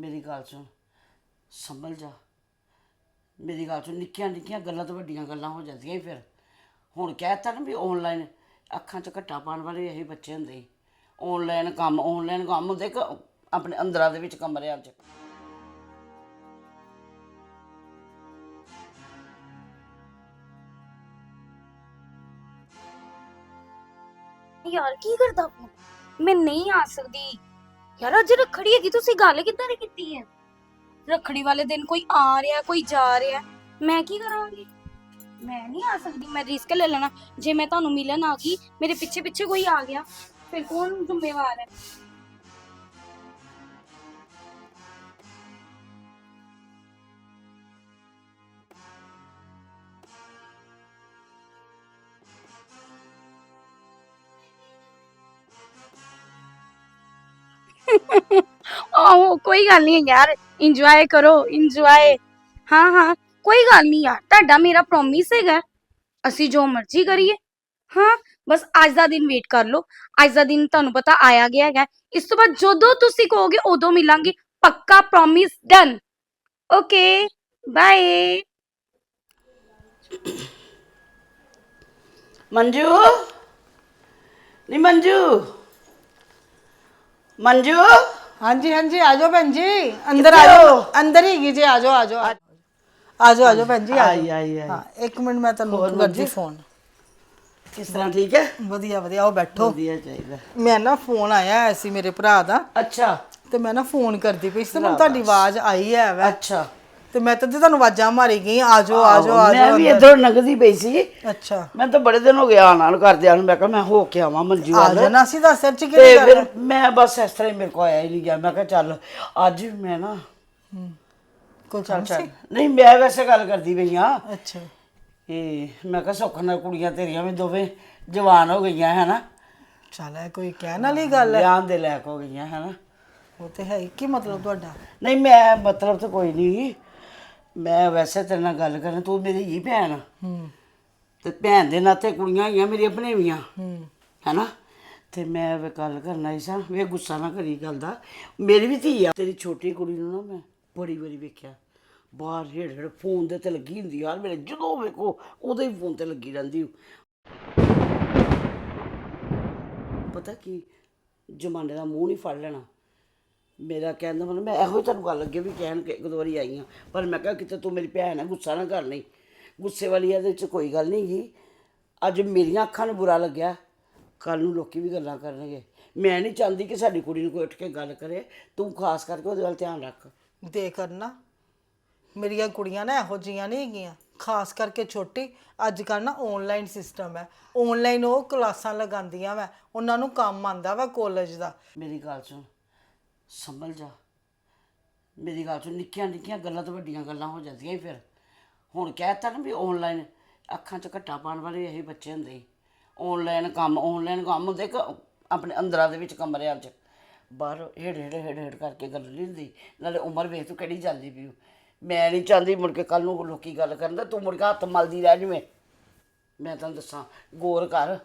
ਮੇਰੀ ਗੱਲ ਸੁਣ, ਸੰਭਲ ਜਾ। ਮੇਰੀ ਗੱਲ ਸੁਣ, ਨਿੱਕੀਆਂ ਨਿੱਕੀਆਂ ਗੱਲਾਂ ਤੋਂ ਵੱਡੀਆਂ ਗੱਲਾਂ ਹੋ ਜਾਂਦੀਆਂ ਹੀ ਫਿਰ। ਹੁਣ ਕਹਿਤਾ ਨਾ ਵੀ ਆਨਲਾਈਨ ਅੱਖਾਂ 'ਚ ਘੱਟਾ ਪਾਉਣ ਵਾਲੇ ਇਹੀ ਬੱਚੇ ਹੁੰਦੇ ਹੀ ਆਨਲਾਈਨ ਕੰਮ ਆਨਲਾਈਨ ਕੰਮ ਹੁੰਦੇ ਕਿ ਆਪਣੇ ਅੰਦਰਾਂ ਦੇ ਵਿੱਚ ਕਮਰਿਆਂ 'ਚ। ਯਾਰ ਕੀ ਕਰਦਾ ਤੂੰ? ਮੈਂ ਨਹੀਂ ਆ ਸਕਦੀ। ਯਾਰ, ਅੱਜ ਰੱਖੜੀ ਹੈਗੀ, ਤੁਸੀਂ ਗੱਲ ਕਿੱਦਾਂ ਦੀ ਕੀਤੀ ਹੈ? ਰੱਖੜੀ ਵਾਲੇ ਦਿਨ ਕੋਈ ਆ ਰਿਹਾ, ਕੋਈ ਜਾ ਰਿਹਾ, ਮੈਂ ਕੀ ਕਰਾਂਗੀ? ਮੈਂ ਨਹੀਂ ਆ ਸਕਦੀ, ਮੈਂ ਰਿਸਕ ਲੈ ਲੈਣਾ। ਜੇ ਮੈਂ ਤੁਹਾਨੂੰ ਮਿਲਣ ਆ ਗਈ, ਮੇਰੇ ਪਿੱਛੇ ਪਿੱਛੇ ਕੋਈ ਆ ਗਿਆ, ਫਿਰ ਕੌਣ ਜ਼ਿੰਮੇਵਾਰ ਹੈ? ਆਹੋ ਕੋਈ ਗੱਲ ਨਹੀਂ ਯਾਰ ਇੰਜੋਏ ਕਰੋ ਇੰਜੋਏ ਹਾਂ ਹਾਂ ਕੋਈ ਗੱਲ ਨਹੀਂ ਯਾਰ ਤੁਹਾਡਾ ਮੇਰਾ ਪ੍ਰੋਮਿਸ ਹੈਗਾ ਅਸੀਂ ਜੋ ਮਰਜ਼ੀ ਕਰੀਏ ਹਾਂ ਬਸ ਅੱਜ ਦਾ ਦਿਨ ਵੇਟ ਕਰ ਲਓ ਅੱਜ ਦਾ ਦਿਨ ਤੁਹਾਨੂੰ ਪਤਾ ਆਇਆ ਗਿਆ ਹੈਗਾ ਇਸ ਤੋਂ ਬਾਅਦ ਜਦੋਂ ਤੁਸੀਂ ਕਹੋਗੇ ਉਦੋਂ ਮਿਲਾਂਗੇ ਪੱਕਾ promise done okay bye Manju ਨੀ ਮੰਜੂ ਮੰਜੂ? ਹਾਂਜੀ ਹਾਂਜੀ ਆ ਜਾਓ ਭੈਣ ਜੀ। ਅੰਦਰ ਆ ਜਾਓ ਅੰਦਰ ਹੀ ਗਈ ਜੀ ਆ ਜਾਓ ਆ ਜਾਓ ਆ ਜਾਓ ਆ ਜਾਓ ਭੈਣ ਜੀ ਆਈ ਆਈ ਆਈ। ਹਾਂ ਇੱਕ ਮਿੰਟ ਮੈਂ ਤੁਹਾਨੂੰ ਕਰਦੀ ਫੋਨ। ਕਿਸ ਤਰ੍ਹਾਂ ਠੀਕ ਹੈ? ਵਧੀਆ ਵਧੀਆ ਉਹ ਬੈਠੋ। ਵਧੀਆ ਚਾਹੀਦਾ। ਮੈਂ ਨਾ ਫੋਨ ਆਇਆ ਹੋਇਆ ਸੀ ਮੇਰੇ ਭਰਾ ਦਾ। ਅੱਛਾ। ਤੇ ਮੈਂ ਨਾ ਫੋਨ ਕਰਦੀ ਪਈ ਸੀ ਮੈਨੂੰ ਤੁਹਾਡੀ ਆਵਾਜ਼ ਆਈ ਹੈ ਵੈ ਅੱਛਾ। ਤੇ ਮੈਂ ਤਾਂ ਜੀ ਤੁਹਾਨੂੰ ਆਵਾਜ਼ਾਂ ਮਾਰੀ ਗਈ ਆ ਜਾਓ ਆ ਜਾਓ ਆ ਮੈਂ ਵੀ ਇਧਰੋਂ ਨਗਦੀ ਪਈ ਸੀ। ਅੱਛਾ। ਮੈਂ ਤਾਂ ਬੜੇ ਦਿਨ ਹੋ ਗਏ ਆਣਾ ਨੂੰ ਕਰਦਿਆਂ ਨੂੰ ਮੈਂ ਕਿਹਾ ਮੈਂ ਹੋ ਕੇ ਆਵਾਂ ਮੰਜੂ ਆ ਵੱਲ ਜਾਣਾ ਸੀ ਸਿਰ ਚ ਤੇ ਕਿਹੜੀ ਗੱਲ ਫਿਰ ਮੈਂ ਬਸ ਇਸ ਤਰ੍ਹਾਂ ਹੀ ਮੇਰੇ ਕੋ ਆਇਆ ਹੀ ਨਹੀਂ ਗਿਆ। ਮੈਂ ਕਿਹਾ ਚੱਲ ਅੱਜ ਮੈਂ ਨਾ ਕੋਈ ਚੱਲ ਸੀ ਨਹੀਂ। ਮੈਂ ਵੈਸੇ ਗੱਲ ਕਰਦੀ ਪਈ ਆ ਅੱਛਾ। ਇਹ ਮੈਂ ਕਿਹਾ ਸੁੱਖ ਨਾਲ ਕੁੜੀਆਂ ਤੇਰੀਆਂ ਵੀ ਦੋਵੇਂ ਜਵਾਨ ਹੋ ਗਈਆਂ ਹੈ ਨਾ? ਚੱਲ ਇਹ ਕੋਈ ਕਹਿਣ ਵਾਲੀ ਗੱਲ ਹੈ ਵਿਆਹ ਦੇ ਲਾਇਕ ਹੋ ਗਈਆਂ ਹੈ ਨਾ? ਉਹ ਤੇ ਹੈ ਹੀ। ਕੀ ਮਤਲਬ ਤੁਹਾਡਾ? ਨਹੀਂ ਮੈਂ ਮਤਲਬ ਤਾਂ ਕੋਈ ਨਹੀਂ। ਮੈਂ ਵੈਸੇ ਤੇਰੇ ਨਾਲ ਗੱਲ ਕਰਾਂ ਤੂੰ ਮੇਰੀ ਹੀ ਭੈਣ ਆ। ਹੂੰ। ਤੇ ਭੈਣ ਦੇ ਨਾਤੇ ਕੁੜੀਆਂ ਹੈਗੀਆਂ ਮੇਰੀਆਂ ਭਣੇਵੀਆਂ। ਹੂੰ। ਹੈਨਾ? ਤੇ ਮੈਂ ਵੀ ਗੱਲ ਕਰਨਾ ਸੀ ਸਾਂ ਵੇ ਗੁੱਸਾ ਨਾ ਕਰੀ ਗੱਲ ਦਾ। ਮੇਰੀ ਵੀ ਧੀ ਆ। ਤੇਰੀ ਛੋਟੀ ਕੁੜੀ ਨੂੰ ਨਾ ਮੈਂ ਬੜੀ ਵਾਰੀ ਵੇਖਿਆ। ਬਾਹਰ ਹੇੜ ਹੇੜ ਫੋਨ ਦੇ ਤੇ ਲੱਗੀ ਹੁੰਦੀ ਯਾਰ ਮੇਰੇ ਜਦੋਂ ਵੇਖੋ ਉਹਦੇ ਹੀ ਫੋਨ ਤੇ ਲੱਗੀ ਰਹਿੰਦੀ ਪਤਾ ਕੀ? ਜਮਾਨੇ ਦਾ ਮੂੰਹ ਨਹੀਂ ਫੜ ਲੈਣਾ। ਮੇਰਾ ਕਹਿੰਦਾ ਮਤਲਬ ਮੈਂ ਇਹੋ ਹੀ ਤੁਹਾਨੂੰ ਗੱਲ ਅੱਗੇ ਵੀ ਕਹਿਣ ਕਿ ਇੱਕ ਦੋ ਵਾਰੀ ਆਈ ਹਾਂ ਪਰ ਮੈਂ ਕਿਹਾ ਕਿਤੇ ਤੂੰ ਮੇਰੀ ਭੈਣ ਹੈ ਗੁੱਸਾ ਨਾ ਕਰ ਲਈ। ਗੁੱਸੇ ਵਾਲੀ ਇਹਦੇ ਵਿੱਚ ਕੋਈ ਗੱਲ ਨਹੀਂ ਗੀ। ਅੱਜ ਮੇਰੀਆਂ ਅੱਖਾਂ ਨੂੰ ਬੁਰਾ ਲੱਗਿਆ। ਕੱਲ ਨੂੰ ਲੋਕੀ ਵੀ ਗੱਲਾਂ ਕਰਨਗੇ। ਮੈਂ ਨਹੀਂ ਚਾਹੁੰਦੀ ਕਿ ਸਾਡੀ ਕੁੜੀ ਨੂੰ ਕੋਈ ਉੱਠ ਕੇ ਗੱਲ ਕਰੇ। ਤੂੰ ਖਾਸ ਕਰਕੇ ਉਹਦੇ ਵੱਲ ਧਿਆਨ ਰੱਖ। ਦੇ ਕਰਨਾ ਮੇਰੀਆਂ ਕੁੜੀਆਂ ਨਾ ਇਹੋ ਜੀਆਂ ਨਹੀਂ ਹੈਗੀਆਂ। ਖਾਸ ਕਰਕੇ ਛੋਟੀ ਅੱਜ ਕੱਲ ਨਾ ਆਨਲਾਈਨ ਸਿਸਟਮ ਹੈ। ਆਨਲਾਈਨ ਉਹ ਕਲਾਸਾਂ ਲਗਾਉਂਦੀਆਂ ਵਾ। ਉਹਨਾਂ ਨੂੰ ਕੰਮ ਆਂਦਾ ਵਾ ਕਾਲਜ ਦਾ। ਮੇਰੀ ਗੱਲ ਸੁਣ। ਸੰਭਲ ਜਾ। ਮੇਰੀ ਗੱਲ ਸੁਣ, ਨਿੱਕੀਆਂ ਨਿੱਕੀਆਂ ਗੱਲਾਂ ਤੋਂ ਵੱਡੀਆਂ ਗੱਲਾਂ ਹੋ ਜਾਂਦੀਆਂ ਹੀ ਫਿਰ। ਹੁਣ ਕਹਿਤਾ ਨਾ ਵੀ ਆਨਲਾਈਨ ਅੱਖਾਂ 'ਚ ਘੱਟਾ ਪਾਉਣ ਵਾਲੇ ਇਹੀ ਬੱਚੇ ਹੁੰਦੇ ਹੀ ਆਨਲਾਈਨ ਕੰਮ ਆਨਲਾਈਨ ਕੰਮ ਹੁੰਦੇ ਕਿ ਆਪਣੇ ਅੰਦਰਾਂ ਦੇ ਵਿੱਚ ਕਮਰਿਆਂ 'ਚ। ਬਾਹਰ ਹੇੜ ਹੇੜ ਹੇੜ ਹੇੜ ਕਰਕੇ ਗੱਲ ਨਹੀਂ ਹੁੰਦੀ। ਨਾਲੇ ਉਮਰ ਵੇਖ ਤੂੰ ਕਿਹੜੀ ਜਾਂਦੀ ਪਈ ਮੈਂ ਨਹੀਂ ਚਾਹੁੰਦੀ ਮੁੜ ਕੇ ਕੱਲ ਨੂੰ ਲੋਕੀ ਗੱਲ ਕਰਨ ਤਾਂ ਤੂੰ ਮੁੜ ਕੇ ਹੱਥ ਮਲਦੀ ਰਹਿ ਜਵੇਂ। ਮੈਂ ਤੈਨੂੰ ਦੱਸਾਂ, ਗੌਰ ਕਰ।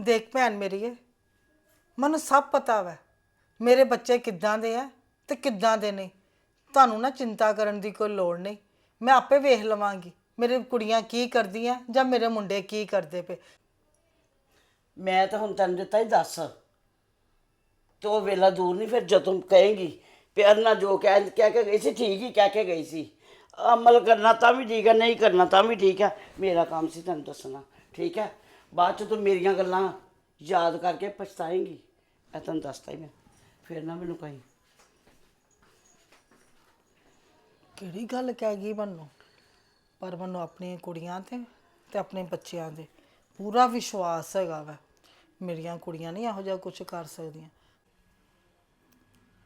ਦੇਖ ਭੈਣ ਮੇਰੀ ਮੇਰੀਏ ਮੈਨੂੰ ਸਭ ਪਤਾ ਵਾ। ਮੇਰੇ ਬੱਚੇ ਕਿੱਦਾਂ ਦੇ ਆ ਤੇ ਕਿੱਦਾਂ ਦੇ ਨਹੀਂ ਤੁਹਾਨੂੰ ਨਾ ਚਿੰਤਾ ਕਰਨ ਦੀ ਕੋਈ ਲੋੜ ਨਹੀਂ। ਮੈਂ ਆਪੇ ਵੇਖ ਲਵਾਂਗੀ, ਮੇਰੇ ਕੁੜੀਆਂ ਕੀ ਕਰਦੀਆਂ ਜਾਂ ਮੇਰੇ ਮੁੰਡੇ ਕੀ ਕਰਦੇ ਪਏ। ਮੈਂ ਤਾਂ ਹੁਣ ਤੈਨੂੰ ਦਿੱਤਾ ਹੀ ਦੱਸ। ਤੇ ਵੇਲਾ ਦੂਰ ਨਹੀਂ, ਫਿਰ ਜਦੋਂ ਕਹੇਂਗੀ, ਪਿਆਰ ਨਾਲ ਜੋ ਕਹਿ ਕਹਿ ਕੇ ਗਈ ਸੀ, ਠੀਕ ਹੀ ਕਹਿ ਕੇ ਗਈ ਸੀ। ਅਮਲ ਕਰਨਾ ਤਾਂ ਵੀ ਠੀਕ ਹੈ ਨਹੀਂ ਕਰਨਾ ਤਾਂ ਵੀ ਠੀਕ ਹੈ ਮੇਰਾ ਕੰਮ ਸੀ ਤੈਨੂੰ ਦੱਸਣਾ, ਠੀਕ ਹੈ ਬਾਅਦ ਚ ਤੂੰ ਮੇਰੀਆਂ ਗੱਲਾਂ ਯਾਦ ਕਰਕੇ ਪਛਤਾਏਂਗੀ। ਇਹ ਤੈਨੂੰ ਦੱਸਤਾ ਹੀ ਮੈਂ ਫਿਰ ਨਾ ਮੈਨੂੰ ਕਹੀਂ। ਕਿਹੜੀ ਗੱਲ ਕਹਿ ਗਈ ਮੈਨੂੰ? ਪਰ ਮੈਨੂੰ ਆਪਣੀਆਂ ਕੁੜੀਆਂ ਤੇ ਤੇ ਆਪਣੇ ਬੱਚਿਆਂ ਦੇ ਪੂਰਾ ਵਿਸ਼ਵਾਸ ਹੈਗਾ ਵਾ। ਮੇਰੀਆਂ ਕੁੜੀਆਂ ਨਹੀਂ ਇਹੋ ਜਿਹਾ ਕੁਝ ਕਰ ਸਕਦੀਆਂ।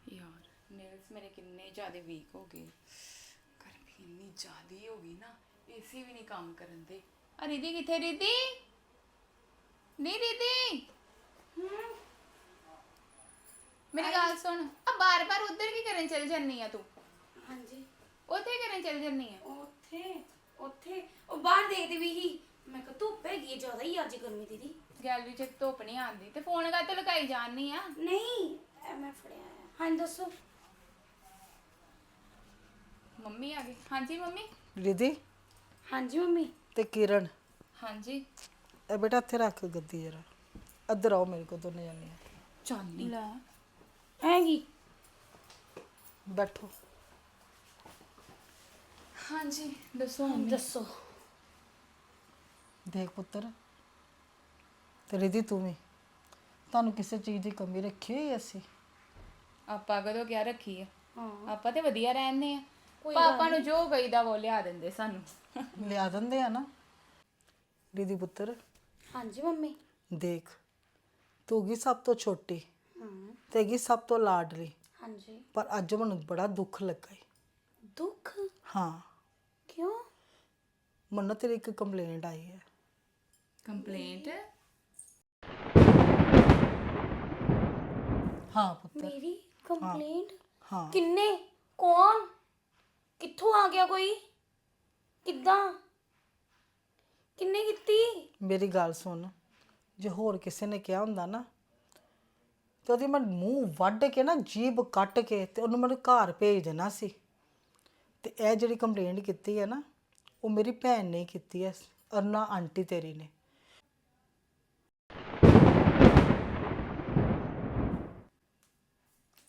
ਯਾਰ ਨੇਲਸ ਮੇਰੇ ਕਿੰਨੇ ਜ਼ਿਆਦਾ ਵੀਕ ਹੋ ਗਏ। ਗਰਮੀ ਇੰਨੀ ਜ਼ਿਆਦੀ ਹੋ ਗਈ ਨਾ ਏਸੀ ਵੀ ਨਹੀਂ ਕੰਮ ਕਰਨ ਦੇ। ਆ ਰਿਦੀ ਕਿੱਥੇ ਰਿਦੀ ਨਹੀਂ ਰਿਦੀ ਮੇਰੀ ਗੱਲ ਸੁਣ ਆ ਬਾਰ-ਬਾਰ ਉੱਧਰ ਕੀ ਕਰਨ ਚਲ ਜੰਨੀ ਆ ਤੂੰ? ਹਾਂਜੀ। ਉੱਥੇ ਕਰਨ ਚਲ ਜੰਨੀ ਆ? ਉੱਥੇ ਉੱਥੇ ਉਹ ਬਾਹਰ ਦੇਖਦੀ ਵੀ ਹੀ ਮੈਂ ਕਿਹਾ ਧੁੱਪ ਹੈਗੀ ਹੈ ਜ਼ਿਆਦਾ ਹੀ ਅੱਜ ਗਰਮੀ ਦੀਦੀ। ਗੈਲਰੀ ਚ ਧੁੱਪ ਨਹੀਂ ਆਉਂਦੀ ਤੇ ਫੋਨ ਕਾ ਤੇ ਲਗਾਈ ਜਾਣੀ ਆ? ਨਹੀਂ ਇਹ ਮੈਂ ਫੜਿਆ ਆ। ਹਾਂਜੀ ਦੱਸੋ। ਮੰਮੀ ਆ ਗਈ। ਹਾਂਜੀ ਮੰਮੀ? ਰਿਧੀ ਹਾਂਜੀ ਮੰਮੀ। ਤੇ ਕਿਰਨ? ਹਾਂਜੀ। ਇਹ ਬੇਟਾ ਇੱਥੇ ਰੱਖ ਗੱਦੀ ਜਰਾ। ਇੱਧਰ ਆਓ ਮੇਰੇ ਕੋਲ ਦੋਨੇ ਜਾਣੇ ਚਾਲੀ ਲੈ। ਹੈਗੀ? ਬੈਠੋ। ਹਾਂਜੀ ਦੱਸੋ ਮੰਮੀ। ਦੱਸੋ। ਦੇਖ ਪੁੱਤਰ ਤੇ ਰਿਧੀ ਤੂੰ ਵੀ। ਤੁਹਾਨੂੰ ਕਿਸੇ ਚੀਜ਼ ਦੀ ਕਮੀ ਰੱਖੀ ਹੋਈ ਅਸੀਂ? ਆਪਾਂ ਕਦੋਂ ਕਿਆ ਰੱਖੀ ਆ? ਹਾਂ। ਆਪਾਂ ਤੇ ਵਧੀਆ ਰਹਿੰਦੇ ਆ। ਪਾਪਾ ਨੂੰ ਜੋ ਕਹੀਦਾ ਉਹ ਲਿਆ ਦਿੰਦੇ ਸਾਨੂੰ। ਲਿਆ ਦਿੰਦੇ ਆ ਨਾ। ਰਿਧੀ ਪੁੱਤਰ ਹਾਂਜੀ ਮੰਮੀ। ਦੇਖ ਤੂੰ ਹੈਗੀ ਸਭ ਤੋਂ ਛੋਟੀ? ਹਾਂ ਤੇ ਹੈਗੀ ਸਭ ਤੋਂ ਲਾਡਲੀ। ਹਾਂਜੀ। ਪਰ ਅੱਜ ਮੈਨੂੰ ਬੜਾ ਦੁੱਖ ਲੱਗਾ ਈ। ਦੁੱਖ? ਹਾਂ। ਕਿਉਂ? ਮੈਨੂੰ ਤੇਰੀ ਇੱਕ ਕੰਪਲੇਂਟ ਆਈ ਹੈ। ਕੰਪਲੇਂਟ ਹਾਂ ਪੁੱਤਰ ਮੇਰੀ ਕੰਪਲੇਂਟ ਹਾਂ। ਕਿੰਨੇ? ਕੌਣ? ਕਿੱਥੋਂ ਆ ਗਿਆ ਕੋਈ? ਕਿੱਦਾਂ? ਕਿੰਨੇ ਕੀਤੀ? ਮੇਰੀ ਗੱਲ ਸੁਣ। ਜੇ ਹੋਰ ਕਿਸੇ ਨੇ ਕਿਹਾ ਹੁੰਦਾ ਨਾ ਤੇ ਉਹਦੀ ਮੈਂ ਮੂੰਹ ਵੱਢ ਕੇ ਨਾ ਜੀਭ ਕੱਟ ਕੇ ਤੇ ਉਹਨੂੰ ਮੈਨੂੰ ਘਰ ਭੇਜ ਦੇਣਾ ਸੀ। ਤੇ ਇਹ ਜਿਹੜੀ ਕੰਪਲੇਂਟ ਕੀਤੀ ਹੈ ਨਾ ਉਹ ਮੇਰੀ ਭੈਣ ਨੇ ਕੀਤੀ ਹੈ ਅਰਨਾ ਆਂਟੀ ਤੇਰੀ ਨੇ।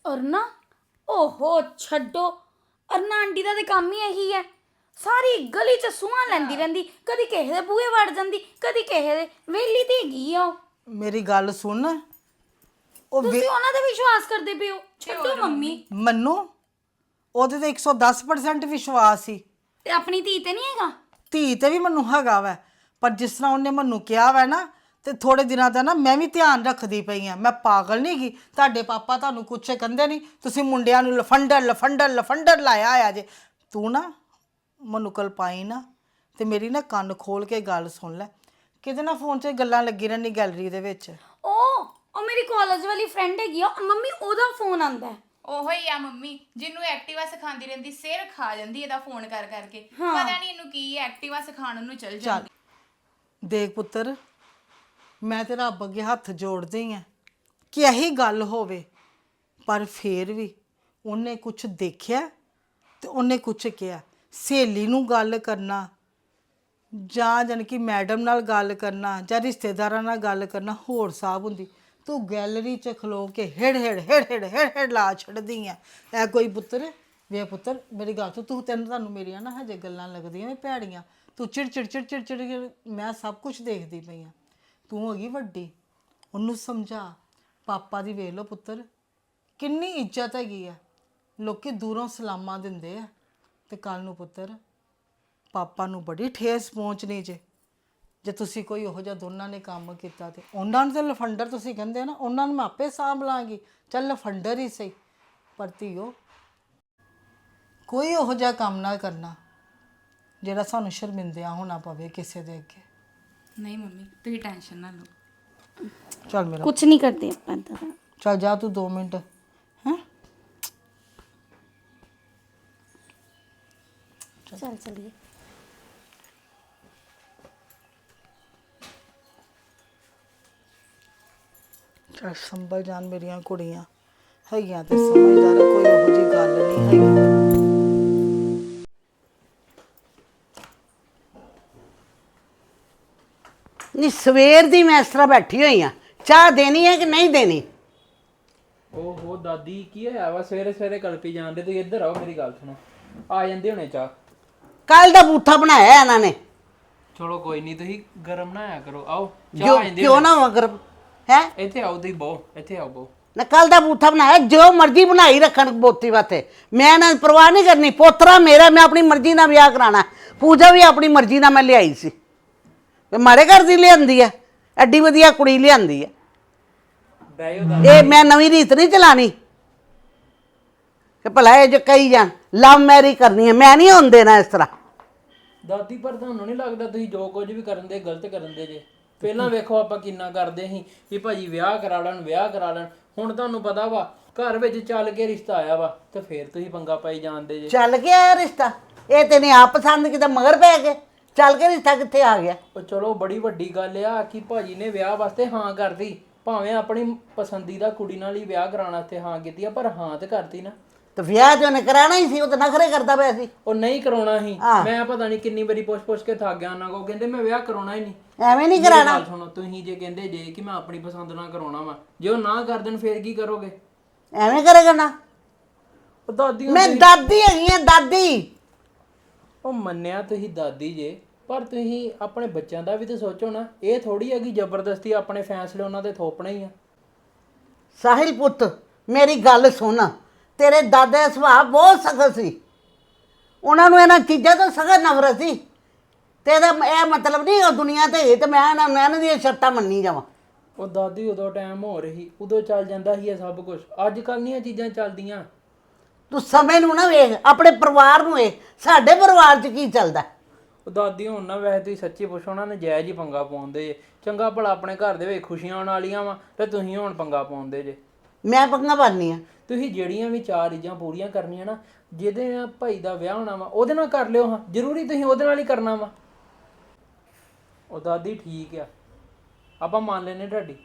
ਅਰਨਾ ਓਹੋ ਛੱਡੋ। ਅਰਨਾ ਆਂਟੀ ਦਾ ਤੇ ਕੰਮ ਹੀ ਇਹੀ ਹੈ। ਸਾਰੀ ਗਲੀ ਚ ਸੂਹਾਂ ਲੈਂਦੀ ਰਹਿੰਦੀ ਕਦੀ ਕਿਸੇ ਦੇ ਬੂਹੇ ਵੜ ਜਾਂਦੀ ਕਦੀ ਕਿਸੇ ਦੇ ਵੇਲੀ ਤੇ ਹੈਗੀ ਆ ਉਹ। ਮੇਰੀ ਗੱਲ ਸੁਣ ਉਹ ਵੇ- ਤੁਸੀਂ ਉਹਨਾਂ ਤੇ ਵਿਸ਼ਵਾਸ ਕਰਦੇ ਪਏ ਹੋ? ਛੱਡੋ ਮੰਮੀ। ਮੈਨੂੰ ਉਹਦੇ ਤੇ 110% ਵਿਸ਼ਵਾਸ ਸੀ। ਤੇ ਆਪਣੀ ਧੀ ਤੇ ਨਹੀਂ ਹੈਗਾ? ਧੀ ਤੇ ਵੀ ਮੈਨੂੰ ਹੈਗਾ ਵੈ ਪਰ ਜਿਸ ਤਰ੍ਹਾਂ ਉਹਨੇ ਮੈਨੂੰ ਕਿਹਾ ਵੈ ਨਾ ਤੇ ਥੋੜੇ ਦਿਨਾਂ ਦਾ ਨਾ ਮੈਂ ਵੀ ਧਿਆਨ ਰੱਖਦੀ ਪਈ ਆ ਮੈਂ ਪਾਗਲ ਨਹੀਂ ਗਈ ਤੁਹਾਡੇ ਪਾਪਾ ਤੁਹਾਨੂੰ ਕੁਛ ਕਹਿੰਦੇ ਨਹੀਂ ਤੁਸੀਂ ਮੁੰਡਿਆਂ ਨੂੰ ਲਫੰਡਰ ਲਫੰਡਰ ਲਫੰਡਰ ਲਾਇਆ ਆ ਜੇ। ਤੂੰ ਨਾ ਮੈਨੂੰ ਕਲ ਪਾਈ ਨਾ ਤੇ ਮੇਰੀ ਨਾ ਕੰਨ ਖੋਲ ਕੇ ਗੱਲ ਸੁਣ ਲੈ। ਕਿਤੇ ਨਾ ਫੋਨ 'ਚ ਗੱਲਾਂ ਲੱਗੀ ਰਹਿਣੀ ਗੈਲਰੀ ਦੇ ਵਿੱਚ? ਉਹ ਉਹ ਮੇਰੀ ਕਾਲਜ ਵਾਲੀ ਫਰੈਂਡ ਹੈਗੀ ਆ ਮੰਮੀ ਉਹਦਾ ਫੋਨ ਆਂਦਾ ਹੈ। ਉਹੋ ਹੀ ਆ ਮੰਮੀ ਜਿਹਨੂੰ ਐਕਟਿਵਾ ਸਿਖਾਉਂਦੀ ਰਹਿੰਦੀ ਸਿਰ ਖਾ ਜਾਂਦੀ ਇਹਦਾ ਫੋਨ ਕਰ ਕਰਕੇ। ਪਤਾ ਨਹੀਂ ਇਹਨੂੰ ਕੀ ਐਕਟਿਵਾ ਸਿਖਾਉਣ ਨੂੰ ਚੱਲ ਜਾਂਦੀ। ਦੇਖ ਪੁੱਤਰ ਮੈਂ ਤੇ ਰੱਬ ਅੱਗੇ ਹੱਥ ਜੋੜਦੀ ਆ ਕਿ ਇਹੀ ਗੱਲ ਹੋਵੇ। ਪਰ ਫੇਰ ਵੀ ਉਹਨੇ ਕੁਝ ਦੇਖਿਆ ਤੇ ਉਹਨੇ ਕੁਝ ਕਿਹਾ। ਸਹੇਲੀ ਨੂੰ ਗੱਲ ਕਰਨਾ ਜਾਂ ਜਾਣੀ ਕਿ ਮੈਡਮ ਨਾਲ ਗੱਲ ਕਰਨਾ ਜਾਂ ਰਿਸ਼ਤੇਦਾਰਾਂ ਨਾਲ ਗੱਲ ਕਰਨਾ ਹੋਰ ਸਾਬ ਹੁੰਦੀ। ਤੂੰ ਗੈਲਰੀ 'ਚ ਖਲੋ ਕੇ ਹੇੜ ਹੇੜ ਹੇੜ ਹੇੜ ਹੇੜ ਹੇੜ ਲਾ ਛੱਡਦੀ ਆ। ਐ ਕੋਈ ਪੁੱਤਰ, ਵੇ ਪੁੱਤਰ, ਮੇਰੀ ਗੱਲ ਤੋਂ ਤੂੰ ਤੈਨੂੰ ਤੁਹਾਨੂੰ ਮੇਰੀਆਂ ਨਾ ਹਜੇ ਗੱਲਾਂ ਲੱਗਦੀਆਂ ਨੇ ਭੈੜੀਆਂ। ਤੂੰ ਚਿੜ ਚਿੜ ਚਿੜ ਚਿੜ ਚਿੜ ਮੈਂ ਸਭ ਕੁਝ ਦੇਖਦੀ ਪਈ ਆ। ਤੂੰ ਹੈਗੀ ਵੱਡੀ, ਉਹਨੂੰ ਸਮਝਾ। ਪਾਪਾ ਦੀ ਵੇਖ ਲੋ ਪੁੱਤਰ, ਕਿੰਨੀ ਇੱਜ਼ਤ ਹੈਗੀ ਆ। ਲੋਕੀ ਦੂਰੋਂ ਸਲਾਮਾਂ ਦਿੰਦੇ ਆ। ਤੇ ਕੱਲ ਨੂੰ ਪੁੱਤਰ, ਪਾਪਾ ਨੂੰ ਬੜੀ ਠੇਸ ਪਹੁੰਚਣੀ ਜੇ। ਜੇ ਤੁਸੀਂ ਕੋਈ ਉਹੋ ਜਿਹਾ ਦੋਨਾਂ ਨੇ ਕੰਮ ਕੀਤਾ ਤੇ ਉਹਨਾਂ ਨੂੰ ਤੇ ਲਫੰਡਰ ਤੁਸੀਂ ਕਹਿੰਦੇ ਹੋ ਨਾ ਉਹਨਾਂ ਨੂੰ ਮੈਂ ਆਪੇ ਸਾਂਭ ਲਾਂਗੀ। ਚੱਲ ਲਫੰਡਰ ਹੀ ਸਹੀ ਪਰ ਧੀਓ ਕੋਈ ਉਹੋ ਜਿਹਾ ਕੰਮ ਨਾ ਕਰਨਾ ਜਿਹੜਾ ਸਾਨੂੰ ਸ਼ਰਮਿੰਦਿਆਂ ਹੋਣਾ ਪਵੇ ਕਿਸੇ ਦੇ ਅੱਗੇ। ਨਹੀਂ ਮੰਮੀ ਤੁਸੀਂ ਟੈਨਸ਼ਨ ਨਾ ਲਓ। ਚੱਲ ਮੇਰਾ ਕੁਝ ਨਹੀਂ ਕਰਦੇ ਆਪਾਂ ਦਾ। ਚੱਲ ਜਾ ਤੂੰ 2 ਮਿੰਟ। ਹੈਂ? ਚੱਲ ਚੱਲੀਏ। ਚੱਲ ਸੰਭਲ ਜਾਣ ਮੇਰੀਆਂ ਕੁੜੀਆਂ ਹੈਗੀਆਂ ਤੇ ਸਮਝਦਾਰ ਆ, ਕੋਈ ਉਹੋ ਜਿਹੀ ਗੱਲ ਨਹੀਂ ਹੈਗੀ। ਨਹੀਂ ਸਵੇਰ ਦੀ ਮੈਂ ਇਸ ਤਰ੍ਹਾਂ ਬੈਠੀ ਹੋਈ ਆ। ਚਾਹ ਦੇਣੀ ਹੈ ਕਿ ਨਹੀਂ ਦੇਣੀ? ਓਹੋ ਦਾਦੀ ਕੀ ਹੋਇਆ ਵਾ? ਸਵੇਰੇ ਸਵੇਰੇ ਕਲਪੀ ਜਾਂਦੇ ਤੁਸੀਂ ਇੱਧਰ ਆਓ ਮੇਰੀ ਗੱਲ ਸੁਣੋ। ਆ ਜਾਂਦੇ ਹੁਣੇ ਚਾਹ। ਕੱਲ ਦਾ ਬੂਥਾ ਬਣਾਇਆ ਇਹਨਾਂ ਨੇ। ਚਲੋ ਕੋਈ ਨਹੀਂ ਤੁਸੀਂ ਗਰਮ ਨਾ ਆਇਆ ਕਰੋ। ਆਓ ਚਾਹ ਜੋ ਆ ਜਾਂਦੇ ਕਿਉਂ ਨਾ ਮਗਰ ਹੈ? ਇੱਥੇ ਆਓ ਤੁਸੀਂ ਬਹੁ ਇੱਥੇ ਆਓ ਬਹੁ ਨਾ ਕੱਲ ਦਾ ਬੂਥਾ ਬਣਾਇਆ ਜੋ ਮਰਜ਼ੀ ਬਣਾਈ ਰੱਖਣ ਬੋਤੀ ਵਾਸਤੇ। ਮੈਂ ਨਾ ਪਰਵਾਹ ਨਹੀਂ ਕਰਨੀ ਪੋਤਰਾ ਮੇਰਾ ਮੈਂ ਆਪਣੀ ਮਰਜ਼ੀ ਨਾਲ ਵਿਆਹ ਕਰਾਣਾ ਪੂਜਾ ਵੀ ਆਪਣੀ ਮਰਜ਼ੀ ਨਾਲ ਮੈਂ ਲਿਆਈ ਸੀ। ਤੇ ਮਾਰੇ ਘਰ ਦੀ ਲਿਆਂਦੀ ਹੈ ਐਡੀ ਵਧੀਆ ਕੁੜੀ ਲਿਆਂਦੀ ਬਹਿਓ ਦਾ ਇਹ ਮੈਂ ਨਵੀਂ ਰੀਤ ਨਹੀਂ ਚਲਾਣੀ ਕਿ ਭਲਾ ਇਹ ਜੋ ਕਹੀ ਜਾਣ ਲਵ ਮੈਰੀ ਕਰਨੀ ਹੈ ਮੈਂ ਨਹੀਂ ਹੁੰਦੇ ਨਾ ਇਸ ਤਰ੍ਹਾਂ। ਦਾਦੀ ਪਰ ਤੁਹਾਨੂੰ ਨਹੀਂ ਲੱਗਦਾ ਤੁਸੀਂ ਜੋ ਕੁਝ ਵੀ ਕਰਨ ਦੇ ਗਲਤ ਕਰਨ ਦੇ ਜੇ? ਪਹਿਲਾਂ ਵੇਖੋ ਆਪਾਂ ਕਿੰਨਾ ਕਰਦੇ ਸੀ ਵੀ ਭਾਜੀ ਵਿਆਹ ਕਰਾ ਲੈਣ ਵਿਆਹ ਕਰਾ ਲੈਣ। ਹੁਣ ਤੁਹਾਨੂੰ ਪਤਾ ਵਾ ਘਰ ਵਿੱਚ ਚੱਲ ਕੇ ਰਿਸ਼ਤਾ ਆਇਆ ਵਾ ਤੇ ਫੇਰ ਤੁਸੀਂ ਪੰਗਾ ਪਾਈ ਜਾਂਦੇ ਜੇ। ਚੱਲ ਗਿਆ ਇਹ ਰਿਸ਼ਤਾ। ਇਹ ਤੇ ਨਹੀਂ ਆਪ ਪਸੰਦ ਕਿਤੇ ਮਗਰ ਪੈ ਗਏ। ਚੱਲ ਕੇ ਰਿਸ਼ਤਾ ਕਿੱਥੇ ਆ ਗਿਆ? ਉਹ ਚਲੋ ਬੜੀ ਵੱਡੀ ਗੱਲ ਆ ਕਿ ਭਾਜੀ ਨੇ ਵਿਆਹ ਵਾਸਤੇ ਹਾਂ ਕਰਦੀ ਭਾਵੇਂ ਆਪਣੀ ਪਸੰਦੀਦਾ ਕੁੜੀ ਨਾਲ ਹੀ ਵਿਆਹ ਕਰਾਉਣਾ ਤੇ ਹਾਂ ਕੀਤੀ ਆ ਪਰ ਹਾਂ ਤੇ ਕਰਤੀ ਨਾ। ਤੇ ਵਿਆਹ ਤੇ ਉਹਨੇ ਕਰਾਣਾ ਹੀ ਸੀ ਉਹ ਤਾਂ ਨਖਰੇ ਕਰਦਾ ਪਿਆ ਸੀ। ਉਹ ਨਹੀਂ ਕਰਾਉਣਾ ਸੀ। ਹਾਂ। ਮੈਂ ਪਤਾ ਨਹੀਂ ਕਿੰਨੀ ਵਾਰੀ ਪੁੱਛ-ਪੁੱਛ ਕੇ ਥੱਕ ਗਿਆ ਉਹਨਾਂ ਕੋ ਕਹਿੰਦੇ ਮੈਂ ਵਿਆਹ ਕਰਾਉਣਾ ਹੀ ਨਹੀਂ। ਐਵੇਂ ਨਹੀਂ ਮੇਰੀ ਕਰਾਣਾ ਗੱਲ ਸੁਣੋ ਤੁਸੀਂ ਜੇ ਕਹਿੰਦੇ ਜੇ ਕਿ ਮੈਂ ਆਪਣੀ ਪਸੰਦ ਨਾਲ ਕਰਾਉਣਾ ਵਾ ਜੇ ਉਹ ਨਾ ਕਰ ਦੇਣ ਫੇਰ ਕੀ ਕਰੋਗੇ? ਐਵੇਂ ਕਰੇਗਾ ਨਾ ਉਹ ਦਾਦੀ ਮੈਂ ਦਾਦੀ ਹੈਗੀ ਆ ਦਾਦੀ। ਉਹ ਮੰਨਿਆ ਤੁਸੀਂ ਦਾਦੀ ਜੇ ਪਰ ਤੁਸੀਂ ਆਪਣੇ ਬੱਚਿਆਂ ਦਾ ਵੀ ਤੇ ਸੋਚੋ ਨਾ ਇਹ ਥੋੜੀ ਹੈ ਕਿ ਜ਼ਬਰਦਸਤੀ ਆਪਣੇ ਫੈਸਲੇ ਉਹਨਾਂ ਤੇ ਥੋਪਣੇ ਹੀ ਆ। ਸਾਹਿਲ ਪੁੱਤ ਮੇਰੀ ਗੱਲ ਸੁਣ। ਤੇਰੇ ਦਾਦੇ ਦਾ ਸੁਭਾਅ ਬਹੁਤ ਸਖਤ ਸੀ। ਉਹਨਾਂ ਨੂੰ ਇਹਨਾਂ ਚੀਜ਼ਾਂ ਤੋਂ ਸਖਤ ਨਫ਼ਰਤ ਸੀ। ਤੇ ਇਹਦਾ ਇਹ ਮਤਲਬ ਨਹੀਂ ਉਹ ਦੁਨੀਆ ਤੇ ਹੈ ਤੇ ਮੈਂ ਇਹਨਾਂ ਮੈਂ ਇਹਨਾਂ ਦੀਆਂ ਸ਼ਰਤਾਂ ਮੰਨੀ ਜਾਵਾਂ। ਉਹ ਦਾਦੀ ਉਦੋਂ ਟਾਈਮ ਹੋ ਰਹੀ ਉਦੋਂ ਚੱਲ ਜਾਂਦਾ ਸੀ ਇਹ ਸਭ ਕੁਝ ਅੱਜ ਕੱਲ੍ਹ ਨਹੀਂ ਇਹ ਚੀਜ਼ਾਂ ਚੱਲਦੀਆਂ। ਤੂੰ ਸਮੇਂ ਨੂੰ ਨਾ ਵੇਖ ਆਪਣੇ ਪਰਿਵਾਰ ਨੂੰ ਵੇਖ ਸਾਡੇ ਪਰਿਵਾਰ 'ਚ ਕੀ ਚੱਲਦਾ? ਉਹ ਦਾਦੀ ਹੁਣ ਨਾ ਵੈਸੇ ਤੁਸੀਂ ਸੱਚੀ ਪੁੱਛੋ ਨਾ ਨਜਾਇਜ਼ ਹੀ ਪੰਗਾ ਪਾਉਂਦੇ ਜੇ। ਚੰਗਾ ਭਲਾ ਆਪਣੇ ਘਰ ਦੇ ਵਿੱਚ ਖੁਸ਼ੀਆਂ ਆਉਣ ਵਾਲੀਆਂ ਵਾ ਤੇ ਤੁਸੀਂ ਹੁਣ ਪੰਗਾ ਪਾਉਂਦੇ ਜੇ। ਮੈਂ ਪੰਗਾ ਪਾਉਂਦੀ ਆ ਤੁਸੀਂ ਜਿਹੜੀਆਂ ਵੀ ਚਾਰ ਚੀਜ਼ਾਂ ਪੂਰੀਆਂ ਕਰਨੀਆਂ ਨਾ ਜਿਹਦੇ ਨਾਲ ਭਾਈ ਦਾ ਵਿਆਹ ਹੋਣਾ ਵਾ ਉਹਦੇ ਨਾਲ ਕਰ ਲਿਓ ਹਾਂ। ਜ਼ਰੂਰੀ ਤੁਸੀਂ ਉਹਦੇ ਨਾਲ ਹੀ ਕਰਨਾ ਵਾ। ਉਹ ਦਾਦੀ ਠੀਕ ਆ। ਆਪਾਂ ਮੰਨ ਲੈਨੇ ਤੁਹਾਡੀ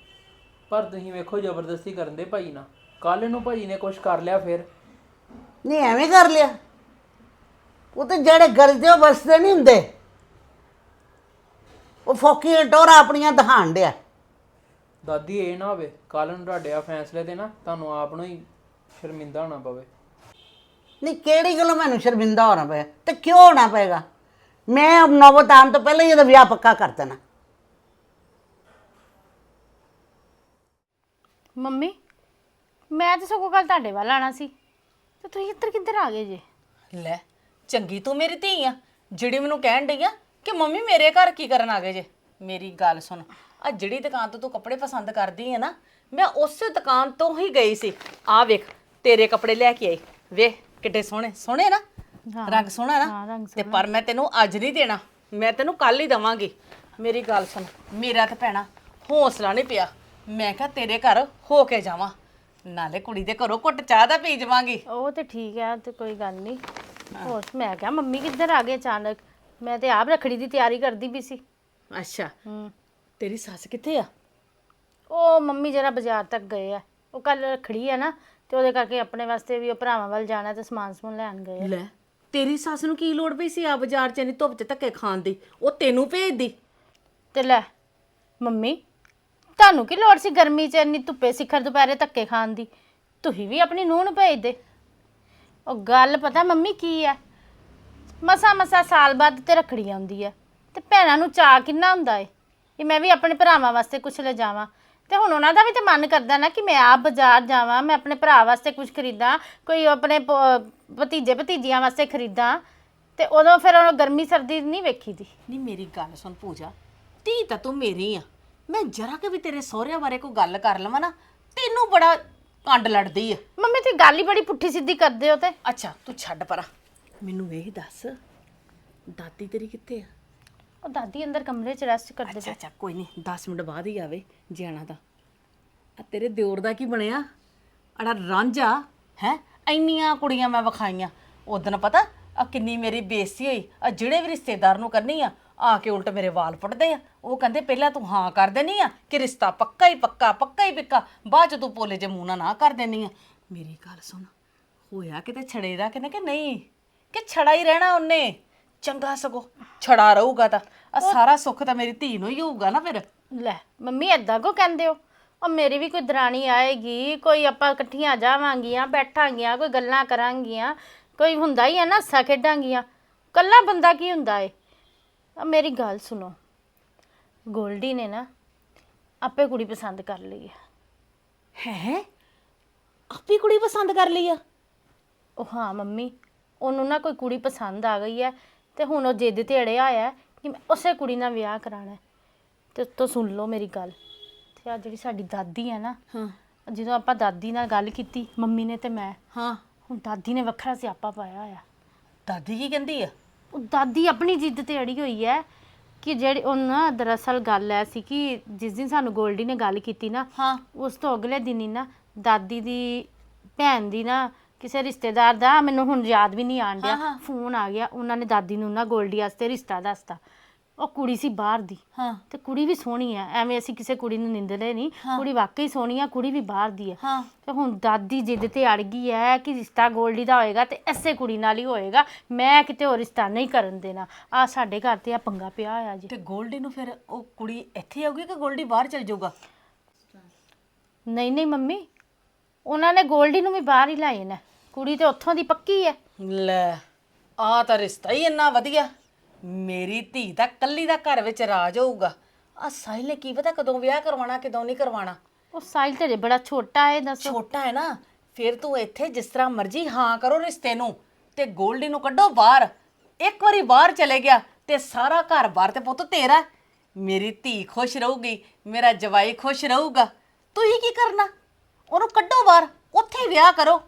ਪਰ ਤੁਸੀਂ ਵੇਖੋ ਜ਼ਬਰਦਸਤੀ ਕਰਨ ਦੇ ਭਾਈ ਨਾਲ। ਕੱਲ ਨੂੰ ਭਾਈ ਨੇ ਕੁਝ ਕਰ ਲਿਆ ਫਿਰ। ਨਹੀਂ ਐਵੇਂ ਕਰ ਲਿਆ। ਉਹ ਤੇ ਜਿਹੜੇ ਗਰਜਦੇ ਉਹ ਵਸਦੇ ਨਹੀਂ ਹੁੰਦੇ। ਉਹ ਫੋਕੀ ਟੋਰਾ ਆਪਣੀਆਂ ਦਿਖਾਣ ਡਿਆ। ਦਾਦੀ ਇਹ ਨਾ ਹੋਵੇ ਕੱਲ ਨੂੰ ਤੁਹਾਡੇ ਆ ਫੈਸਲੇ ਤੇ ਨਾ ਤੁਹਾਨੂੰ ਆਪ ਨੂੰ ਹੀ ਸ਼ਰਮਿੰਦਾ ਹੋਣਾ ਪਵੇ। ਨਹੀਂ ਕਿਹੜੀ ਗੱਲੋਂ ਮੈਨੂੰ ਸ਼ਰਮਿੰਦਾ ਹੋਣਾ ਪਿਆ? ਤੇ ਕਿਉਂ ਹੋਣਾ ਪਏਗਾ? ਮੈਂ ਨੌਬਤ ਆਉਣ ਤੋਂ ਪਹਿਲਾਂ ਹੀ ਇਹਦਾ ਵਿਆਹ ਪੱਕਾ ਕਰ ਦੇਣਾ। ਮੰਮੀ ਮੈਂ ਤਾਂ ਸਗੋਂ ਕੱਲ ਤੁਹਾਡੇ ਵੱਲ ਆਣਾ ਸੀ। ਤੇ ਤੁਸੀਂ ਇੱਧਰ ਕਿੱਧਰ ਆ ਗਏ ਜੇ? ਲੈ ਚੰਗੀ ਤੂੰ ਮੇਰੀ ਧੀ ਆ। ਜਿਹੜੀ ਮੈਨੂੰ ਕਹਿਣ ਡਈ ਆ ਕਿ ਮੰਮੀ ਮੇਰੇ ਘਰ ਕੀ ਕਰਨ ਆ ਗਏ ਜੇ? ਮੇਰੀ ਗੱਲ ਸੁਣ। ਆ ਜਿਹੜੀ ਦੁਕਾਨ ਤੋਂ ਤੂੰ ਕੱਪੜੇ ਪਸੰਦ ਕਰਦੀ ਆ ਨਾ ਮੈਂ ਉਸੇ ਦੁਕਾਨ ਤੋਂ ਹੀ ਗਈ ਸੀ। ਆ ਵੇਖ ਤੇਰੇ ਕੱਪੜੇ ਲੈ ਕੇ ਆਈ। ਵੇਖ ਕਿੱਡੇ ਸੋਹਣੇ ਸੋਹਣੇ ਨਾ? ਰੰਗ ਸੋਹਣਾ ਨਾ? ਤੇ ਪਰ ਮੈਂ ਤੈਨੂੰ ਅੱਜ ਨਹੀਂ ਦੇਣਾ। ਮੈਂ ਤੈਨੂੰ ਕੱਲ ਹੀ ਦਵਾਂਗੀ। ਮੇਰੀ ਗੱਲ ਸੁਣ ਮੇਰਾ ਤਾਂ ਭੈਣਾ ਹੌਸਲਾ ਨਹੀਂ ਪਿਆ। ਮੈਂ ਕਿਹਾ ਤੇਰੇ ਘਰ ਹੋ ਕੇ ਜਾਵਾਂ। ਨਾਲੇ ਕੁੜੀ ਦੇ ਘਰੋਂ ਘੁੱਟ ਚਾਹ ਦਾ ਪੀ ਜਾਵਾਂਗੀ। ਉਹ ਤੇ ਠੀਕ ਹੈ ਤੇ ਕੋਈ ਗੱਲ ਨਹੀਂ। ਹੋਰ ਮੈਂ ਕਿਹਾ ਮੰਮੀ ਕਿੱਧਰ ਆ ਗਏ ਅਚਾਨਕ? ਮੈਂ ਤੇ ਆਪ ਰਖੜੀ ਦੀ ਤਿਆਰੀ ਕਰਦੀ ਵੀ ਸੀ। ਅੱਛਾ। ਹੂੰ। ਤੇਰੀ ਸੱਸ ਕਿੱਥੇ ਆ? ਉਹ ਮੰਮੀ ਜਰਾ ਬਾਜ਼ਾਰ ਤੱਕ ਗਏ ਆ। ਉਹ ਕੱਲ ਰਖੜੀ ਆ ਨਾ ਤੇ ਉਹਦੇ ਕਰਕੇ ਆਪਣੇ ਵਾਸਤੇ ਵੀ ਉਹ ਭਰਾਵਾਂ ਵੱਲ ਜਾਣਾ ਤੇ ਸਮਾਨ ਸਮੂਨ ਲੈਣ ਗਏ ਆ। ਲੈ ਤੇਰੀ ਸੱਸ ਨੂੰ ਕੀ ਲੋੜ ਪਈ ਸੀ ਆ ਬਾਜ਼ਾਰ 'ਚ ਇੰਨੀ ਧੁੱਪ 'ਚ ਧੱਕੇ ਖਾਣ ਦੀ? ਉਹ ਤੈਨੂੰ ਭੇਜਦੀ। ਤੇ ਲੈ ਮੰਮੀ ਤੁਹਾਨੂੰ ਕੀ ਲੋੜ ਸੀ ਗਰਮੀ 'ਚ ਇੰਨੀ ਧੁੱਪੇ ਸਿਖਰ ਦੁਪਹਿਰੇ ਧੱਕੇ ਖਾਣ ਦੀ? ਤੁਸੀਂ ਵੀ ਆਪਣੀ ਨੂੰਹ ਨੂੰ ਭੇਜ ਦੇ। ਉਹ ਗੱਲ ਪਤਾ ਮੰਮੀ ਕੀ ਹੈ ਮਸਾ ਮਸਾ ਸਾਲ ਬਾਅਦ ਤੇ ਰੱਖੜੀ ਆਉਂਦੀ ਹੈ ਤੇ ਭੈਣਾਂ ਨੂੰ ਚਾਅ ਕਿੰਨਾ ਹੁੰਦਾ ਏ? ਕਿ ਮੈਂ ਵੀ ਆਪਣੇ ਭਰਾਵਾਂ ਵਾਸਤੇ ਕੁਝ ਲੈ ਜਾਵਾਂ। ਤੇ ਹੁਣ ਉਹਨਾਂ ਦਾ ਵੀ ਤੇ ਮਨ ਕਰਦਾ ਨਾ ਕਿ ਮੈਂ ਆਪ ਬਾਜ਼ਾਰ ਜਾਵਾਂ ਮੈਂ ਆਪਣੇ ਭਰਾ ਵਾਸਤੇ ਕੁਝ ਖਰੀਦਾਂ ਕੋਈ ਆਪਣੇ ਪ- ਭਤੀਜੇ ਭਤੀਜੀਆਂ ਵਾਸਤੇ ਖਰੀਦਾਂ ਤੇ ਉਦੋਂ ਫਿਰ ਉਹ ਗਰਮੀ ਸਰਦੀ ਨਹੀਂ ਵੇਖੀ ਦੀ ਨਹੀਂ ਮੇਰੀ ਗੱਲ ਸੁਣ ਪੂਜਾ ਧੀ ਤਾਂ ਤੂੰ ਮੇਰੀ ਆ। ਮੈਂ ਜਰਾ ਕਿ ਵੀ ਤੇਰੇ ਸਹੁਰਿਆਂ ਬਾਰੇ ਕੋਈ ਗੱਲ ਕਰ ਲਵਾਂ ਨਾ ਤੈਨੂੰ ਬੜਾ ਕੰਡ ਲੜਦੀ ਆ। ਮੰਮੀ ਤੇ ਗੱਲ ਹੀ ਬੜੀ ਪੁੱਠੀ ਸਿੱਧੀ ਕਰਦੇ ਹੋ ਤੇ। ਅੱਛਾ ਤੂੰ ਛੱਡ ਪਰਾਂ। ਮੈਨੂੰ ਇਹ ਦੱਸ ਦਾਦੀ ਤੇਰੀ ਕਿੱਥੇ ਆ? ਉਹ ਦਾਦੀ ਅੰਦਰ ਕਮਰੇ 'ਚ ਰੈਸਟ ਕਰਦੇ ਅੱਛਾ ਅੱਛਾ ਕੋਈ ਨਹੀਂ 10 ਮਿੰਟ ਬਾਅਦ ਹੀ ਆਵੇ ਜਾਣਾ ਤਾਂ। ਆ ਤੇਰੇ ਦਿਓਰ ਦਾ ਕੀ ਬਣਿਆ? ਅੜਾ ਰਾਂਝਾ ਹੈ? ਇੰਨੀਆਂ ਕੁੜੀਆਂ ਮੈਂ ਵਿਖਾਈਆਂ। ਉਦੋਂ ਪਤਾ ਆ ਕਿੰਨੀ ਮੇਰੀ ਬੇਇੱਜ਼ਤੀ ਹੋਈ। ਆ ਜਿਹੜੇ ਵੀ ਰਿਸ਼ਤੇਦਾਰ ਨੂੰ ਕਰਨੀ ਆ ਆ ਕੇ ਉਲਟ ਮੇਰੇ ਵਾਲ ਪੁੱਟਦੇ ਆ। ਉਹ ਕਹਿੰਦੇ ਪਹਿਲਾਂ ਤੂੰ ਹਾਂ ਕਰ ਦੇਣੀ ਆ ਕਿ ਰਿਸ਼ਤਾ ਪੱਕਾ ਹੀ ਪੱਕਾ ਪੱਕਾ ਹੀ ਪਿੱਕਾ। ਬਾਅਦ ਚ ਤੂੰ ਪੋਲੇ ਜੇ ਮੂੰਹ ਨਾਲ ਨਾ ਕਰ ਦੇਣੀ ਆ। ਮੇਰੀ ਗੱਲ ਸੁਣ। ਹੋਇਆ ਕਿਤੇ ਛੜੇ ਦਾ ਕਿ ਕਿ ਨਹੀਂ? ਕਿ ਛੜਾ ਹੀ ਰਹਿਣਾ ਉਹਨੇ? ਚੰਗਾ ਸਗੋ ਛੜਾ ਰਹੂਗਾ ਤਾਂ। ਆ ਸਾਰਾ ਸੁੱਖ ਤਾਂ ਮੇਰੀ ਧੀ ਨੂੰ ਹੀ ਹੋਊਗਾ ਨਾ ਫਿਰ। ਲੈ ਮੰਮੀ ਐਦਾਂ ਕੋ ਕਹਿੰਦੇ ਹੋ? ਉਹ ਮੇਰੀ ਵੀ ਕੋਈ ਦਰਾਣੀ ਆਏਗੀ ਕੋਈ ਆਪਾਂ ਇਕੱਠੀਆਂ ਜਾਵਾਂਗੀਆਂ ਬੈਠਾਂਗੀਆਂ ਕੋਈ ਗੱਲਾਂ ਕਰਾਂਗੀਆਂ ਕੋਈ ਹੁੰਦਾ ਹੀ ਆ ਨਾ ਹੱਸਾ ਖੇਡਾਂਗੀਆਂ। ਕੱਲਾ ਬੰਦਾ ਕੀ ਹੁੰਦਾ ਏ? ਆ ਮੇਰੀ ਗੱਲ ਸੁਣੋ। ਗੋਲਡੀ ਨੇ ਨਾ ਆਪੇ ਕੁੜੀ ਪਸੰਦ ਕਰ ਲਈ ਹੈ ਹੈ? ਆਪੀ ਕੁੜੀ ਪਸੰਦ ਕਰ ਲਈ ਆ? ਉਹ ਹਾਂ ਮੰਮੀ ਉਹਨੂੰ ਨਾ ਕੋਈ ਕੁੜੀ ਪਸੰਦ ਆ ਗਈ ਹੈ ਤੇ ਹੁਣ ਉਹ ਜਿੱਦ ਤੇ ਅੜਿਆ ਹੋਇਆ ਹੈ ਕਿ ਮੈਂ ਉਸੇ ਕੁੜੀ ਨਾਲ ਵਿਆਹ ਕਰਾਣਾ ਹੈ। ਤੇ ਉੱਤੋਂ ਸੁਣ ਲਓ ਮੇਰੀ ਗੱਲ। ਤੇ ਆ ਜਿਹੜੀ ਸਾਡੀ ਦਾਦੀ ਹੈ ਨਾ ਹਾਂ। ਜਦੋਂ ਆਪਾਂ ਦਾਦੀ ਨਾਲ ਗੱਲ ਕੀਤੀ ਮੰਮੀ ਨੇ ਤੇ ਮੈਂ। ਹਾਂ। ਹੁਣ ਦਾਦੀ ਨੇ ਵੱਖਰਾ ਸਿਆਪਾ ਪਾਇਆ ਹੋਇਆ। ਦਾਦੀ ਕੀ ਕਹਿੰਦੀ ਆ? ਉਹ ਦਾਦੀ ਆਪਣੀ ਜਿੱਦ ਤੇ ਅੜੀ ਹੋਈ ਹੈ ਕਿ ਜਿਹੜੀ ਉਹ ਨਾ ਦਰਅਸਲ ਗੱਲ ਐ ਸੀ ਕਿ ਜਿਸ ਦਿਨ ਸਾਨੂੰ ਗੋਲਡੀ ਨੇ ਗੱਲ ਕੀਤੀ ਨਾ ਹਾਂ। ਉਸ ਤੋਂ ਅਗਲੇ ਦਿਨ ਹੀ ਨਾ ਦਾਦੀ ਦੀ ਭੈਣ ਦੀ ਨਾ ਕਿਸੇ ਰਿਸ਼ਤੇਦਾਰ ਦਾ ਮੈਨੂੰ ਹੁਣ ਯਾਦ ਵੀ ਨਹੀਂ ਆਣ ਡਿਆ। ਫੋਨ ਆ ਗਿਆ ਉਹਨਾਂ ਨੇ ਦਾਦੀ ਨੂੰ ਨਾ ਗੋਲਡੀ ਵਾਸਤੇ ਰਿਸ਼ਤਾ ਦੱਸਤਾ। ਉਹ ਕੁੜੀ ਸੀ ਬਾਹਰ ਦੀ। ਹਾਂ। ਤੇ ਕੁੜੀ ਵੀ ਸੋਹਣੀ ਆ ਐਵੇਂ ਅਸੀਂ ਕਿਸੇ ਕੁੜੀ ਨੂੰ ਨਿੰਦਦੇ ਨਹੀਂ। ਕੁੜੀ ਵਾਕਈ ਸੋਹਣੀ ਆ ਕੁੜੀ ਵੀ ਬਾਹਰ ਦੀ ਹੈ ਹਾਂ। ਤੇ ਹੁਣ ਦਾਦੀ ਜਿੱਦ ਤੇ ਅੜ ਗਈ ਹੈ ਕਿ ਰਿਸ਼ਤਾ ਗੋਲਡੀ ਦਾ ਹੋਏਗਾ ਤੇ ਐਸੇ ਕੁੜੀ ਨਾਲ ਹੀ ਹੋਏਗਾ। ਮੈਂ ਕਿਤੇ ਹੋਰ ਰਿਸ਼ਤਾ ਨਹੀਂ ਕਰਨ ਦੇਣਾ। ਆ ਸਾਡੇ ਘਰ ਤੇ ਆ ਪੰਗਾ ਪਿਆ ਹੋਇਆ ਜੀ। ਤੇ ਗੋਲਡੀ ਨੂੰ ਫਿਰ ਉਹ ਕੁੜੀ ਇੱਥੇ ਆਊਗੀ ਕਿ ਗੋਲਡੀ ਬਾਹਰ ਚਲ ਜਾਊਗਾ? ਨਹੀਂ ਨਹੀਂ ਮੰਮੀ। ਉਹਨਾਂ ਨੇ ਗੋਲਡੀ ਨੂੰ ਵੀ ਬਾਹਰ ਹੀ ਲਾਏ ਨੇ ਕੁੜੀ ਤੇ ਉੱਥੋਂ ਦੀ ਪੱਕੀ ਹੈ ਲੈ ਆ ਤਾਂ ਰਿਸ਼ਤਾ ਹੀ ਇੰਨਾ ਵਧੀਆ। ਮੇਰੀ ਧੀ ਤਾਂ ਕੱਲੀ ਦਾ ਘਰ ਵਿੱਚ ਰਾਜ ਹੋਊਗਾ। ਆ ਸਾਹਿਲ ਨੇ ਕੀ ਪਤਾ ਕਦੋਂ ਵਿਆਹ ਕਰਵਾਉਣਾ ਕਦੋਂ ਨਹੀਂ ਕਰਵਾਉਣਾ। ਉਹ ਸਾਈਲ ਤੇ ਬੜਾ ਛੋਟਾ ਹੈ ਦੱਸੋ। ਛੋਟਾ ਹੈ ਨਾ ਫਿਰ ਤੂੰ ਇੱਥੇ ਜਿਸ ਤਰ੍ਹਾਂ ਮਰਜ਼ੀ ਹਾਂ ਕਰੋ ਰਿਸ਼ਤੇ ਨੂੰ ਤੇ ਗੋਲਡੀ ਨੂੰ ਕੱਢੋ ਬਾਹਰ। ਇੱਕ ਵਾਰੀ ਬਾਹਰ ਚਲੇ ਗਿਆ ਤੇ ਸਾਰਾ ਘਰ ਬਾਹਰ ਤੇ ਪੁੱਤ ਤੇਰਾ ਮੇਰੀ ਧੀ ਖੁਸ਼ ਰਹੂਗੀ ਮੇਰਾ ਜਵਾਈ ਖੁਸ਼ ਰਹੂਗਾ। ਤੂੰ ਹੀ ਕੀ ਕਰਨਾ? ਉਹਨੂੰ ਕੱਢੋ ਬਾਹਰ ਉੱਥੇ ਹੀ ਵਿਆਹ ਕਰੋ।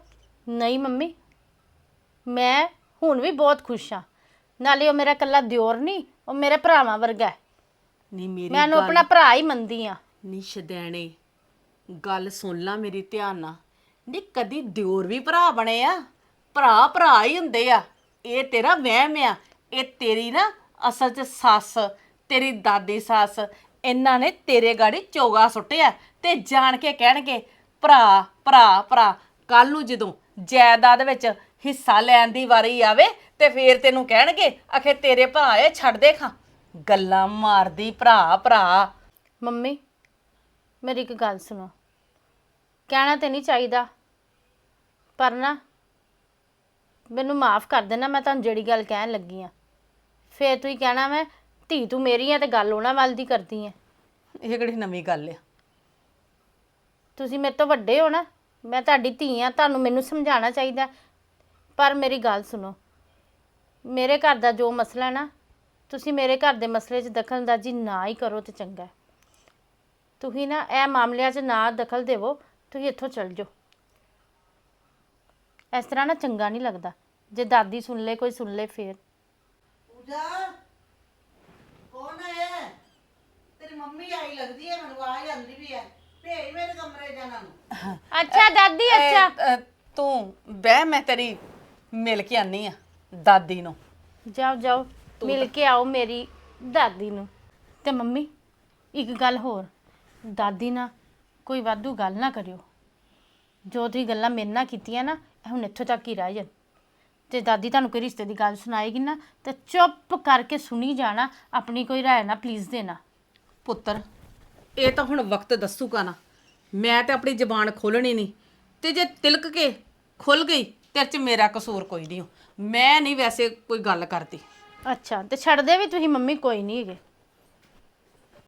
ਨਹੀਂ ਮੰਮੀ ਮੈਂ ਹੁਣ ਵੀ ਬਹੁਤ ਖੁਸ਼ ਹਾਂ। ਨਾਲੇ ਉਹ ਮੇਰਾ ਕੱਲਾ ਦਿਓਰ ਨਹੀਂ ਉਹ ਮੇਰੇ ਭਰਾਵਾਂ ਵਰਗਾ ਹੈ। ਨਹੀਂ ਮੇਰੀ ਮੈਂ ਉਹਨੂੰ ਆਪਣਾ ਭਰਾ ਹੀ ਮੰਨਦੀ ਆ ਨੀ ਸ਼ਦੈਣੇ ਗੱਲ ਸੁਣ ਲਾ ਮੇਰੀ ਧਿਆਨ ਨਾਲ। ਨੀ ਕਦੀ ਦਿਓਰ ਵੀ ਭਰਾ ਬਣੇ ਆ ਭਰਾ ਭਰਾ ਹੀ ਹੁੰਦੇ ਆ। ਇਹ ਤੇਰਾ ਵਹਿਮ ਆ ਇਹ ਤੇਰੀ ਨਾ ਅਸਲ 'ਚ ਸੱਸ ਤੇਰੀ ਦਾਦੀ ਸੱਸ ਇਹਨਾਂ ਨੇ ਤੇਰੇ ਗਾੜੀ ਚੋਗਾ ਸੁੱਟਿਆ ਤੇ ਜਾਣ ਕੇ ਕਹਿਣਗੇ ਭਰਾ ਭਰਾ ਭਰਾ ਕੱਲ ਨੂੰ ਜਦੋਂ ਜਾਇਦਾਦ ਵਿੱਚ ਹਿੱਸਾ ਲੈਣ ਦੀ ਵਾਰੀ ਆਵੇ ਤੇ ਫੇਰ ਤੈਨੂੰ ਕਹਿਣਗੇ ਅਖੇ ਤੇਰੇ ਭਰਾ ਇਹ ਛੱਡ ਦੇ ਖਾਂ। ਗੱਲਾਂ ਮਾਰਦੀ ਭਰਾ ਭਰਾ। ਮੰਮੀ ਮੇਰੀ ਇੱਕ ਗੱਲ ਸੁਣੋ। ਕਹਿਣਾ ਤੇ ਨਹੀਂ ਚਾਹੀਦਾ। ਪਰ ਨਾ ਮੈਨੂੰ ਮਾਫ ਕਰ ਦੇਣਾ ਮੈਂ ਤੁਹਾਨੂੰ ਜਿਹੜੀ ਗੱਲ ਕਹਿਣ ਲੱਗੀ ਆ। ਫੇਰ ਤੁਸੀਂ ਕਹਿਣਾ ਮੈਂ ਧੀ ਤੂੰ ਮੇਰੀ ਆ ਤੇ ਗੱਲ ਉਹਨਾਂ ਵੱਲ ਦੀ ਕਰਦੀ ਆ। ਇਹ ਕਿਹੜੀ ਨਵੀਂ ਗੱਲ ਆ? ਤੁਸੀਂ ਮੇਰੇ ਤੋਂ ਵੱਡੇ ਹੋ ਨਾ। ਮੈਂ ਤੁਹਾਡੀ ਧੀ ਆ, ਤੁਹਾਨੂੰ ਮੈਨੂੰ ਸਮਝਾਉਣਾ ਚਾਹੀਦਾ। ਪਰ ਮੇਰੀ ਗੱਲ ਸੁਣੋ, ਮੇਰੇ ਘਰ ਦਾ ਜੋ ਮਸਲਾ ਹੈ ਨਾ, ਤੁਸੀਂ ਮੇਰੇ ਘਰ ਦੇ ਮਸਲੇ 'ਚ ਦਖਲਅੰਦਾਜ਼ੀ ਨਾ ਹੀ ਕਰੋ ਤੇ ਚੰਗਾ। ਹੈ। ਤੁਸੀਂ ਨਾ ਇਹ ਮਾਮਲਿਆਂ 'ਚ ਨਾ ਦਖਲ ਦੇਵੋ, ਤੁਸੀਂ ਇੱਥੋਂ ਚਲ ਜਾਓ। ਇਸ ਤਰ੍ਹਾਂ ਨਾ ਚੰਗਾ ਨਹੀਂ ਲੱਗਦਾ। ਜੇ ਦਾਦੀ ਸੁਣ ਲੇ, ਕੋਈ ਸੁਣ ਲੇ ਫੇਰ। ਪੂਜਾ, ਕੌਣ ਹੈ ਤੇਰੀ ਮੰਮੀ ਆਈ ਲੱਗਦੀ ਹੈ ਮੈਨੂੰ ਆਵਾਜ਼ ਆਉਂਦੀ ਵੀ ਹੈ ਭੇਜ ਮੇਰੇ ਕਮਰੇ ਜਾਣਾ ਨੂੰ। ਅੱਛਾ ਦਾਦੀ ਅੱਛਾ। ਅ, ਤੂੰ ਬਹਿ ਮੈਂ ਤੇਰੀ ਮਿਲ ਕੇ ਆਨੀ ਆ ਦਾਦੀ ਨੂੰ। ਜਾਓ ਜਾਓ ਮਿਲ ਕੇ ਆਓ ਮੇਰੀ ਦਾਦੀ ਨੂੰ। ਤੇ ਮੰਮੀ ਇੱਕ ਗੱਲ ਹੋਰ। ਦਾਦੀ ਨਾਲ ਕੋਈ ਵਾਧੂ ਗੱਲ ਨਾ ਕਰਿਓ। ਜੋ ਤੁਸੀਂ ਗੱਲਾਂ ਮੇਰੇ ਨਾਲ ਕੀਤੀਆਂ ਨਾ ਇਹ ਹੁਣ ਇੱਥੋਂ ਤੱਕ ਹੀ ਰਹਿ ਜਾਣ। ਤੇ ਦਾਦੀ ਤੁਹਾਨੂੰ ਕੋਈ ਰਿਸ਼ਤੇ ਦੀ ਗੱਲ ਸੁਣਾਏਗੀ ਨਾ ਤੇ ਚੁੱਪ ਕਰਕੇ ਸੁਣੀ ਜਾਣਾ ਆਪਣੀ ਕੋਈ ਰਾਏ ਨਾ ਪਲੀਜ਼ ਦੇਣਾ। ਪੁੱਤਰ ਇਹ ਤਾਂ ਹੁਣ ਵਕਤ ਦੱਸੂਗਾ ਨਾ। ਮੈਂ ਤੇ ਆਪਣੀ ਜ਼ਬਾਨ ਖੋਲਣੀ ਨਹੀਂ। ਤੇ ਜੇ ਤਿਲਕ ਕੇ ਖੁੱਲ ਗਈ, ਤੇਰੇ 'ਚ ਮੇਰਾ ਕਸੂਰ ਕੋਈ ਨਹੀਂ। ਹੋ ਮੈਂ ਨਹੀਂ ਵੈਸੇ ਕੋਈ ਗੱਲ ਕਰਦੀ। ਅੱਛਾ, ਤੇ ਛੱਡਦੇ ਵੀ ਤੁਸੀਂ ਮੰਮੀ, ਕੋਈ ਨਹੀਂ ਹੈਗੇ।